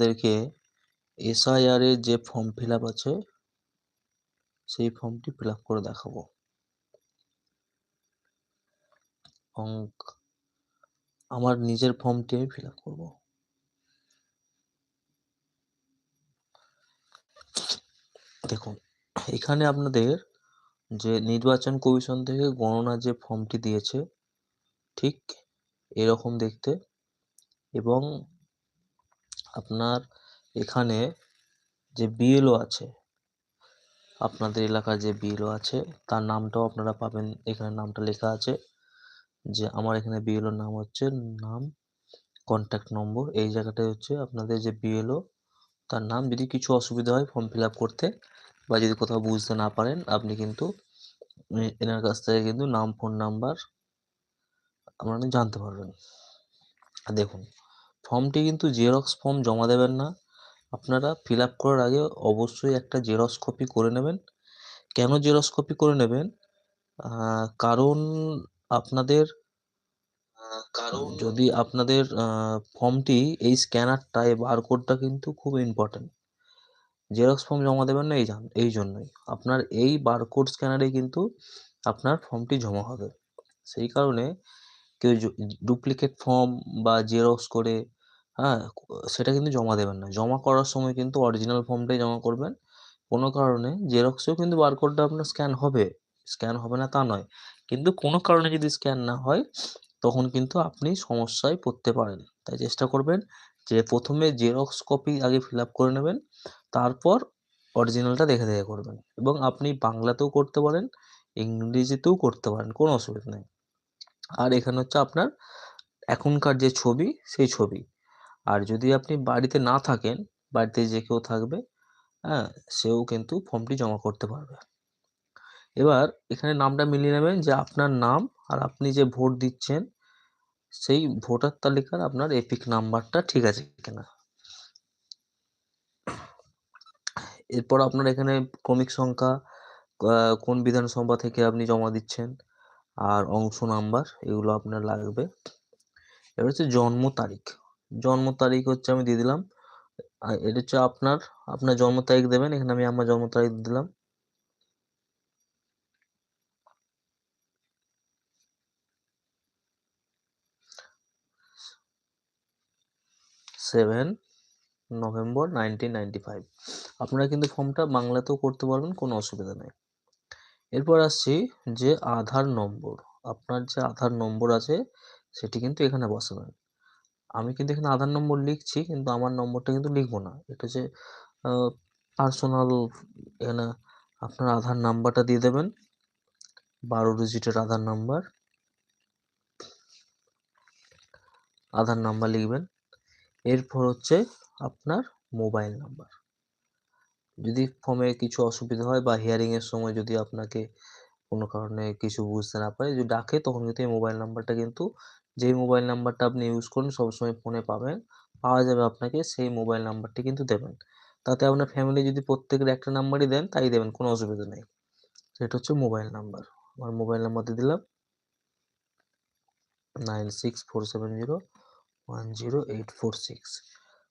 আপনাদেরকে এসআইআর এর যে ফর্ম ফিল আছে, সেই ফর্মটি ফিল করে দেখাবো। আমার নিজের ফর্মটি আমি ফিল করব। দেখুন, এখানে আপনাদের যে নির্বাচন কমিশন থেকে গণনা যে ফর্মটি দিয়েছে, ঠিক এরকম দেখতে এবং আপনার এখানে যে বিএলও আছে, আপনাদের এলাকার যে বিএলও আছে, তার নামটাও আপনারা পাবেন। এখানে নামটা লেখা আছে যে, আমার এখানে বিএলওর নাম হচ্ছে, নাম কন্ট্যাক্ট নম্বর এই জায়গাটায় হচ্ছে আপনাদের যে বিএলও তার নাম যদি কিছু অসুবিধা হয় ফর্ম ফিল আপ করতে বা যদি কোথাও বুঝতে না পারেন, আপনি কিন্তু এনার কাছ থেকে কিন্তু নাম ফোন নাম্বার আপনারা জানতে পারবেন। দেখুন ফর্মটি কিন্তু জেরক্স ফর্ম জমা দেবেন না। আপনারা ফিল আপ করার আগে অবশ্যই একটা জেরক্স কপি করে নেবেন। কেন জেরক্স কপি করে নেবেন? কারণ আপনাদের কারণ যদি আপনাদের ফর্মটি এই স্ক্যানারটা এই বারকোডটা কিন্তু খুব ইম্পর্টেন্ট জেরক্স ফর্ম জমা দেবেন না, এই এই জন্যই। আপনার এই বারকোড স্ক্যানারে কিন্তু আপনার ফর্মটি জমা হবে। সেই কারণে কেউ ডুপ্লিকেট ফর্ম বা জেরক্স করে হ্যাঁ সেটা কিন্তু জমা দেবেন না। জমা করার সময় কিন্তু অরিজিনাল ফর্মটাই জমা করবেন। কোনো কারণে জেরক্সেও কিন্তু বারকোডটা আপনার স্ক্যান হবে। স্ক্যান হবে না তা নয়। কিন্তু কোনো কারণে যদি স্ক্যান না হয়, তখন কিন্তু আপনি সমস্যায় পড়তে পারেন। তাই চেষ্টা করবেন যে প্রথমে জেরক্স কপি আগে ফিল করে নেবেন, তারপর অরিজিনালটা দেখে দেখে করবেন। এবং আপনি বাংলাতেও করতে পারেন, ইংরেজিতেও করতে পারেন, কোনো অসুবিধা নেই। আর এখানে হচ্ছে আপনার এখনকার যে ছবি, সেই ছবি। আর যদি আপনি বাড়িতে না থাকেন, বাড়িতে যে কেউ থাকবে হ্যাঁ সেও কিন্তু ফর্মটি জমা করতে পারবে। এবার এখানে নামটা মিলিয়ে নেবেন যে আপনার নাম আর আপনি যে ভোট দিচ্ছেন, সেই ভোটার তালিকার আপনার এপিক নাম্বারটা ঠিক আছে কিনা। এরপর আপনার এখানে ক্রমিক সংখ্যা কোন বিধানসভা থেকে আপনি জমা দিচ্ছেন আর অংশ নাম্বার এগুলো আপনার লাগবে। এবার হচ্ছে জন্ম তারিখ। জন্ম তারিখ হচ্ছে আমি দিয়ে দিলাম। এটা হচ্ছে আপনার আপনার জন্ম তারিখ দেবেন, এখানে আমি আমার জন্ম তারিখ দিলাম। Seven November nineteen ninety five. আপনারা কিন্তু ফর্মটা বাংলাতেও করতে পারবেন, কোনো অসুবিধা নেই। এরপর আসছি যে আধার নম্বর। আপনার যে আধার নম্বর আছে, সেটি কিন্তু এখানে বসাবেন। আমি কিন্তু এখানে আধার নম্বর লিখছি, কিন্তু আমার নম্বরটা কিন্তু লিখব না। এটা যে পার্সোনাল এখানে আপনার আধার নাম্বারটা দিয়ে দেবেন। বারো ডিজিটের আধার নাম্বার। আধার নাম্বার লিখবেন। এরপর হচ্ছে আপনার মোবাইল নাম্বার যদি ফর্মে কিছু অসুবিধা হয় বা হিয়ারিংয়ের সময় যদি আপনাকে কোনো কারণে কিছু বুঝতে না পারে, যদি ডাকে তখন কিন্তু এই মোবাইল নাম্বারটা কিন্তু, যেই মোবাইল নাম্বারটা আপনি ইউজ করুন সবসময় ফোনে পাবেন, পাওয়া যাবে আপনাকে সেই মোবাইল নাম্বারটি কিন্তু দেবেন। তাতে আপনার ফ্যামিলি যদি প্রত্যেকের একটা নাম্বারই দেন তাই দেবেন, কোনো অসুবিধা নেই। সেটা হচ্ছে মোবাইল নাম্বার আমার মোবাইল নাম্বার দিয়ে দিলাম। Nine six four seven zero one zero eight four six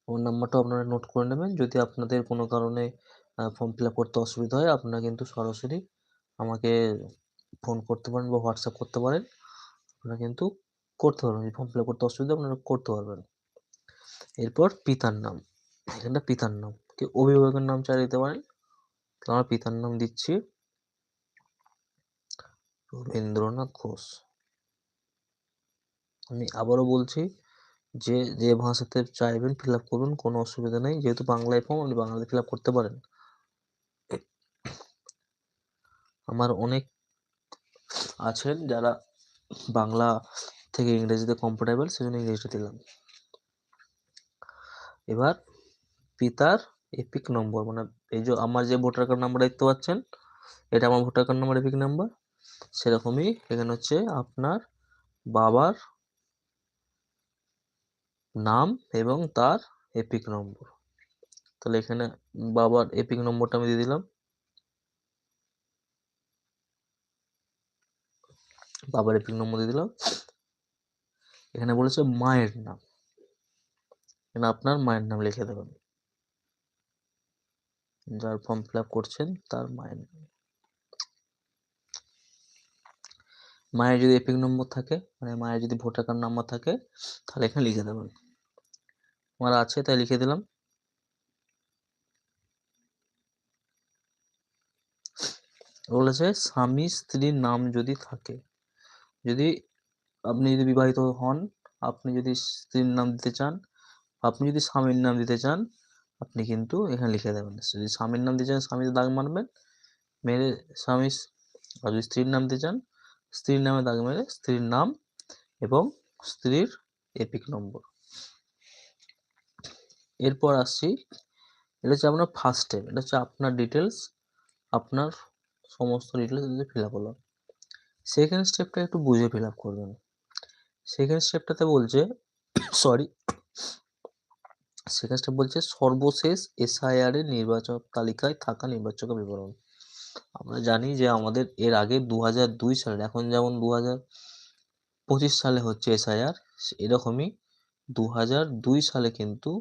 phone নাম্বারটা আপনারা নোট করে নেবেন। যদি আপনাদের কোনো কারণে ফর্ম ফিল আপ করতে অসুবিধা হয়, আপনারা কিন্তু সরাসরি আমাকে ফোন করতে পারেন বা হোয়াটসঅ্যাপ করতে পারেন। আপনারা কিন্তু করতে পারবেন ফর্ম ফিল আপ করতে অসুবিধা আপনারা করতে পারবেন। এরপর পিতার নাম, এখানটা পিতার নাম কি অভিভাবকের নাম চাই দিতে পারেন। আমার পিতার নাম দিচ্ছি রবীন্দ্রনাথ ঘোষ। আমি আবারও বলছি যে যে ভাষাতে চাইবেন ফিল আপ করুন, কোনো অসুবিধা নেই। যেহেতু বাংলায় ফর্ম আপনি বাংলাতে ফিল আপ করতে পারেন। আমার অনেক আছেন যারা বাংলা থেকে ইংরেজিতে কমফোর্টেবল সেজন্য ইংরেজিটা দিলাম। এবার পিতার এপিক নম্বর মানে এই যে আমার যে ভোটার কার্ড নাম্বার দেখতে পাচ্ছেন, এটা আমার voter card number EPIC number সেরকমই এখানে হচ্ছে আপনার বাবার নাম এবং তার এপিক নম্বর তাহলে এখানে বাবার এপিক নম্বরটা আমি দিয়ে দিলাম। বাবার এপিক নম্বর দিয়ে দিলাম। এখানে বলেছে মায়ের নাম। এখানে আপনার মায়ের নাম লিখে দেবেন। যার ফর্ম ফিল করছেন, তার মায়ের নাম। মায়ের যদি এপিক নম্বর থাকে মানে মায়ের যদি ভোটার কার্ড নাম্বার থাকে, তাহলে এখানে লিখে দেবেন। আমার আছে, তাই লিখে দিলাম। বলেছে, স্বামী স্ত্রীর নাম যদি থাকে যদি আপনি যদি বিবাহিত হন, আপনি যদি স্ত্রীর নাম দিতে চান, আপনি যদি স্বামীর নাম দিতে চান, আপনি কিন্তু এখানে লিখে দেবেন। যদি স্বামীর নাম দিতে চান স্বামীর দাগ মারবেন। মেরে স্বামী আর যদি স্ত্রীর নাম দিতে চান, স্ত্রীর নামে দাগ মেরে স্ত্রীর নাম এবং স্ত্রীর এপিক নম্বর। এরপর আসছি, এটা হচ্ছে আপনার ফার্স্ট স্টেপ এটা হচ্ছে আপনার ডিটেলস আপনার সমস্ত ডিটেলস ফিল আপ হলো। সেকেন্ড স্টেপটা একটু বুঝে ফিল আপ করবেন। সেকেন্ড স্টেপটাতে বলছে সরি সেকেন্ড স্টেপ বলছে সর্বশেষ এসআইআর এর নির্বাচক তালিকায় থাকা নির্বাচক বিবরণ। আমরা জানি যে আমাদের এর আগে দু হাজার দুই সালের, এখন যেমন দু হাজার পঁচিশ সালে হচ্ছে এসআইআর এরকমই দু হাজার দুই সালে কিন্তু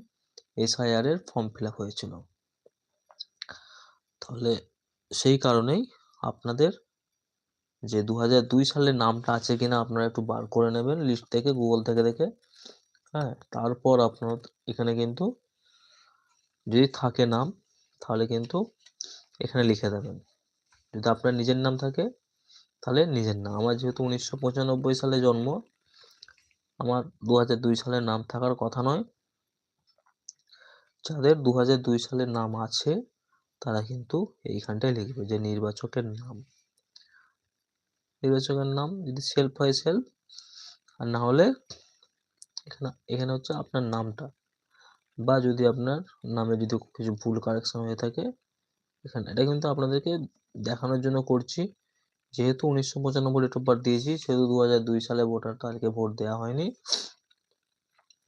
এসআইআর এর ফর্ম ফিল আপ হয়েছিল। তাহলে সেই কারণেই আপনাদের যে দু দুই সালের নামটা আছে কিনা আপনারা একটু বার করে নেবেন লিস্ট থেকে গুগল থেকে দেখে। হ্যাঁ তারপর আপনার এখানে কিন্তু যদি থাকে নাম, তাহলে কিন্তু এখানে লিখে দেবেন। যদি আপনার নিজের নাম থাকে, তাহলে নিজের নাম। আমার যেহেতু উনিশশো পঁচানব্বই সালে জন্ম, আমার দু দুই সালের নাম থাকার কথা নয়। যাদের দু দুই নাম আছে, তারা কিন্তু এইখানটায় লিখবে যে নির্বাচকের নাম। নির্বাচকের নাম যদি সেলফ হয় সেলফ আর না হলে এখানে এখানে হচ্ছে আপনার নামটা। বা যদি আপনার নামে যদি কিছু ভুল কারেকশন হয়ে থাকে, এখানে। এটা কিন্তু আপনাদেরকে দেখানোর জন্য করছি। যেহেতু উনিশশো পঁচানব্বই ডেট অফ দিয়েছি, সেহেতু দু হাজার দুই সালে ভোটার তালিকায় ভোট দেওয়া হয়নি।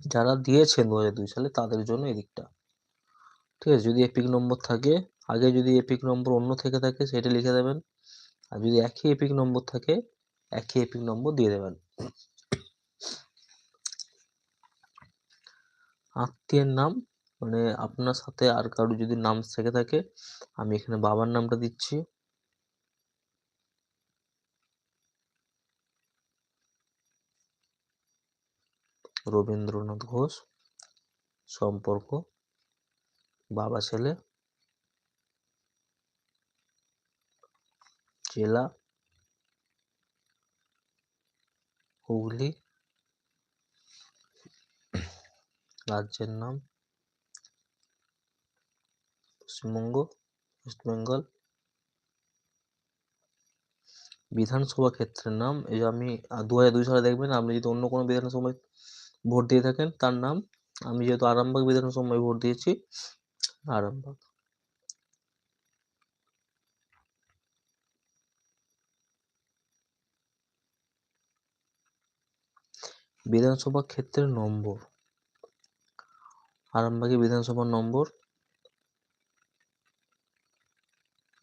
যারা দিয়েছেন দু হাজার দুই সালে, তাদের জন্য এদিকটা ঠিক আছে? যদি এপিক নম্বর থাকে, আগে যদি এপিক নম্বর অন্য থেকে থাকে, সেটা লিখে দেবেন। আর যদি একই এপিক নম্বর থাকে, একই এপিক নম্বর দিয়ে দেবেন। আত্মীয়ের নাম মানে আপনার সাথে আর কারও যদি নাম থেকে থাকে, আমি এখানে বাবার নামটা দিচ্ছি। রবীন্দ্রনাথ ঘোষ, সম্পর্ক, বাবা ছেলে। জেলা হুগলি রাজ্যের নাম পশ্চিমবঙ্গ ওয়েস্ট বেঙ্গল বিধানসভা ক্ষেত্রের নাম। এই যে আমি দু হাজার দুই সালে দেখবেন আপনি যদি অন্য কোনো বিধানসভায় ভোট দিয়ে থাকেন, তার নাম আমি যেহেতু আরামবাগ বিধানসভায় ভোট দিয়েছি, আরামবাগ। বিধানসভা ক্ষেত্রের নম্বর। আরামবাগে বিধানসভার নম্বর।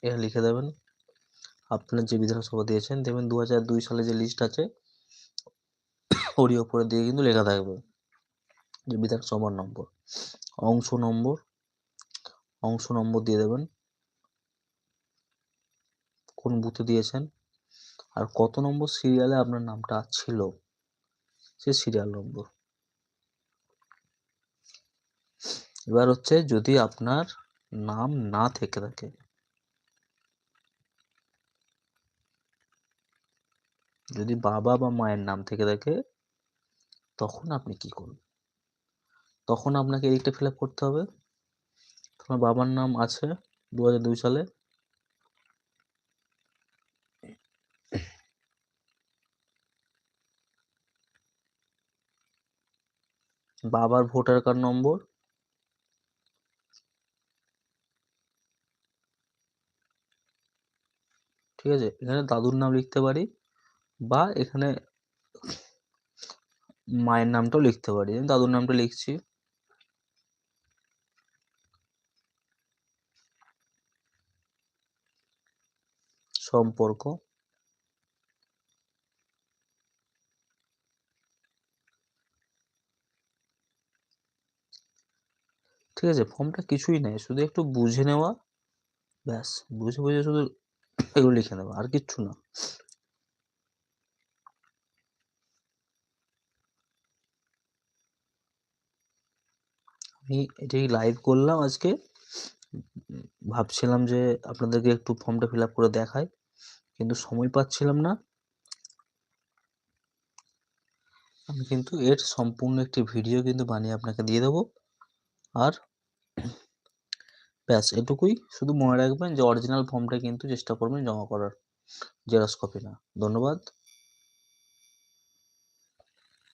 এখানে লিখে দেবেন, আপনার যে বিধানসভা দিয়েছেন, দেখবেন দু হাজার দুই সালে যে লিস্ট আছে, ওরই ওপরে দিয়ে কিন্তু লেখা থাকবে যে বিধানসভার নম্বর। অংশ নম্বর অংশ নম্বর দিয়ে দেবেন, কোন বুথে দিয়েছেন, আর কত নম্বর সিরিয়ালে আপনার নামটা ছিল। সে সিরিয়াল নম্বর এবার হচ্ছে যদি আপনার নাম না থেকে থাকে, যদি বাবা বা মায়ের নাম থেকে থাকে, তখন আপনি কি করবেন? তখন আপনাকে এদিকটা ফিল আপ করতে হবে। তোমার বাবার নাম আছে দু হাজার দুই সালে। বাবার ভোটার কার্ড নম্বর। ঠিক আছে? এখানে দাদুর নাম লিখতে পারি বা এখানে মায়ের নামটাও লিখতে পারি। দাদুর নামটা লিখছি। সম্পর্ক। ঠিক আছে? ফর্মটা কিছুই নয়। শুধু একটু বুঝে নেওয়া ব্যাস। বুঝে, বুঝে শুধু এগুলো লিখে নেওয়া। আর কিচ্ছু না। আমি এটাই লাইভ করলাম আজকে। ভাবছিলাম যে আপনাদেরকে একটু ফর্মটা ফিল আপ করে দেখাই। কিন্তু সময় পাচ্ছিলাম না। আমি কিন্তু এর সম্পূর্ণ একটি ভিডিও কিন্তু বানিয়ে আপনাকে দিয়ে দেবো। আর ব্যাস, এটুকুই। শুধু মনে রাখবেন যে অরিজিনাল ফর্মটা কিন্তু চেষ্টা করবেন জমা করার। জেরক্স কপি না। ধন্যবাদ।